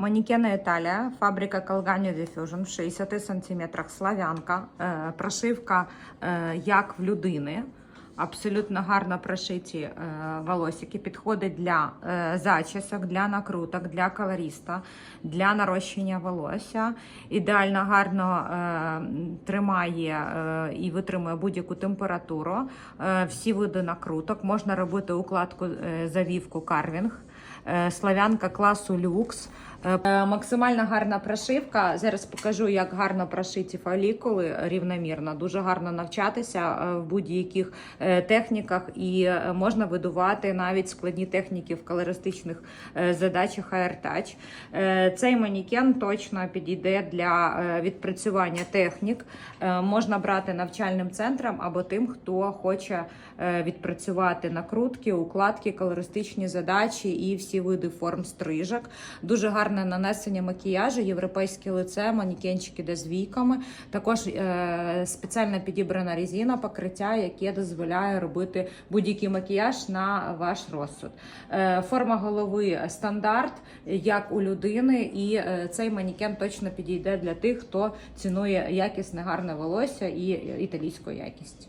Манікени Італія, фабрика Calganio Diffusion в 60 см славянка, е, прошивка е, як в людини. Абсолютно гарно прошиті е, волосики. Підходить для е, зачісок, для накруток, для колориста, для нарощення волосся. Ідеально гарно е, тримає е, і витримує будь-яку температуру. Е, всі види накруток. Можна робити укладку е, завівку карвінг. Славянка класу люкс. Е, Максимально гарна прошивка. Зараз покажу, як гарно прошиті фолікули рівномірно. Дуже гарно навчатися е, в будь-яких е, техніках, і е, можна видувати навіть складні техніки в колористичних е, задачах AirTouch. Е, Цей манікен точно підійде для е, відпрацювання технік. Е, Можна брати навчальним центром або тим, хто хоче е, відпрацювати накрутки, укладки, колористичні задачі і всі види форм стрижок. Дуже гарне нанесення макіяжу, європейське лице, манікенчики де з війками. Також е, спеціально підібрана резина покриття, яке дозволяє робити будь-який макіяж на ваш розсуд. Е, форма голови стандарт, як у людини, і е, цей манікен точно підійде для тих, хто цінує якісне гарне волосся і італійську якість.